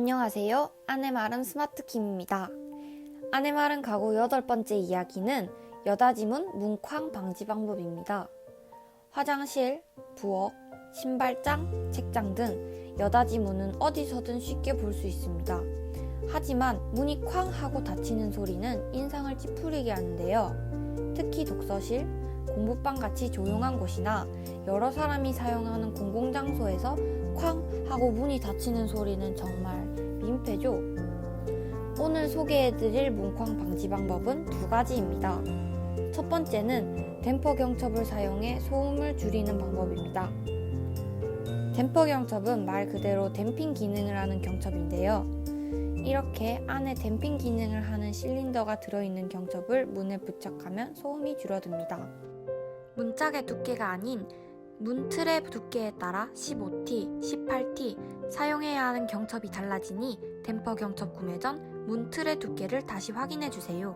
안녕하세요. 아내 마른 스마트킴입니다. 아내 마른 가구 여덟 번째 이야기는 여닫이문 문쾅 방지 방법입니다. 화장실, 부엌, 신발장, 책장 등 여닫이문은 어디서든 쉽게 볼 수 있습니다. 하지만 문이 쾅 하고 닫히는 소리는 인상을 찌푸리게 하는데요. 특히 독서실, 공부방 같이 조용한 곳이나 여러 사람이 사용하는 공공장소에서 쾅 하고 문이 닫히는 소리는 정말 민폐죠. 오늘 소개해드릴 문쾅 방지 방법은 두 가지입니다. 첫 번째는 댐퍼 경첩을 사용해 소음을 줄이는 방법입니다. 댐퍼 경첩은 말 그대로 댐핑 기능을 하는 경첩인데요. 이렇게 안에 댐핑 기능을 하는 실린더가 들어있는 경첩을 문에 부착하면 소음이 줄어듭니다. 문짝의 두께가 아닌 문틀의 두께에 따라 15T, 18T 사용해야 하는 경첩이 달라지니 댐퍼 경첩 구매 전 문틀의 두께를 다시 확인해 주세요.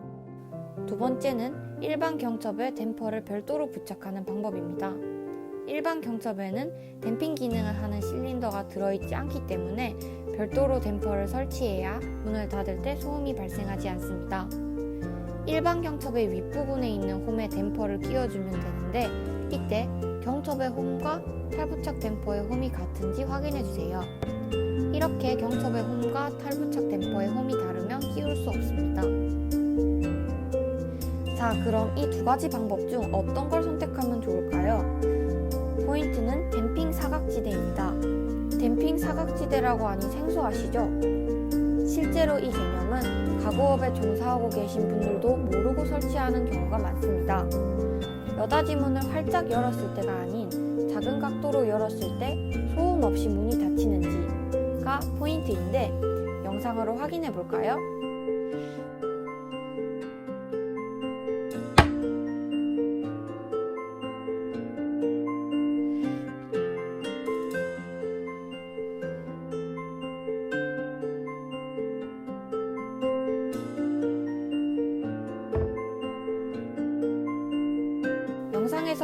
두 번째는 일반 경첩에 댐퍼를 별도로 부착하는 방법입니다. 일반 경첩에는 댐핑 기능을 하는 실린더가 들어있지 않기 때문에 별도로 댐퍼를 설치해야 문을 닫을 때 소음이 발생하지 않습니다. 일반 경첩의 윗부분에 있는 홈에 댐퍼를 끼워주면 되는데 이때 경첩의 홈과 탈부착 댐퍼의 홈이 같은지 확인해 주세요. 이렇게 경첩의 홈과 탈부착 댐퍼의 홈이 다르면 끼울 수 없습니다. 자, 그럼 이 두 가지 방법 중 어떤 걸 선택하면 좋을까요? 포인트는 댐핑 사각지대입니다. 댐핑 사각지대라고 하니 생소하시죠? 실제로 이 개념은 가구업에 종사하고 계신 분들도 모르고 설치하는 경우가 많습니다. 여닫이 문을 활짝 열었을 때가 아닌 작은 각도로 열었을 때 소음 없이 문이 닫히는지가 포인트인데 영상으로 확인해 볼까요?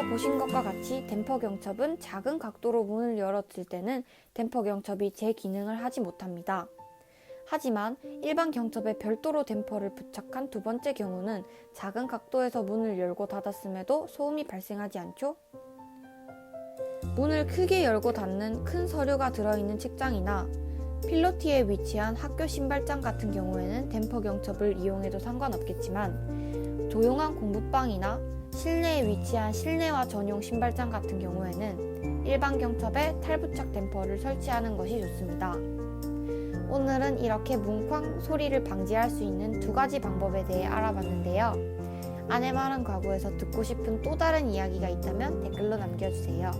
영상에서 보신 것과 같이 댐퍼 경첩은 작은 각도로 문을 열었을 때는 댐퍼 경첩이 제 기능을 하지 못합니다. 하지만 일반 경첩에 별도로 댐퍼를 부착한 두 번째 경우는 작은 각도에서 문을 열고 닫았음에도 소음이 발생하지 않죠? 문을 크게 열고 닫는 큰 서류가 들어있는 책장이나 필로티에 위치한 학교 신발장 같은 경우에는 댐퍼 경첩을 이용해도 상관없겠지만 조용한 공부방이나 실내에 위치한 실내화 전용 신발장 같은 경우에는 일반 경첩에 탈부착 댐퍼를 설치하는 것이 좋습니다. 오늘은 이렇게 뭉쾅 소리를 방지할 수 있는 두 가지 방법에 대해 알아봤는데요. 아내 마른 가구에서 듣고 싶은 또 다른 이야기가 있다면 댓글로 남겨주세요.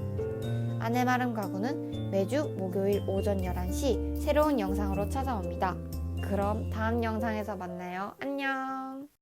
아내 마른 가구는 매주 목요일 오전 11시 새로운 영상으로 찾아옵니다. 그럼 다음 영상에서 만나요. 안녕!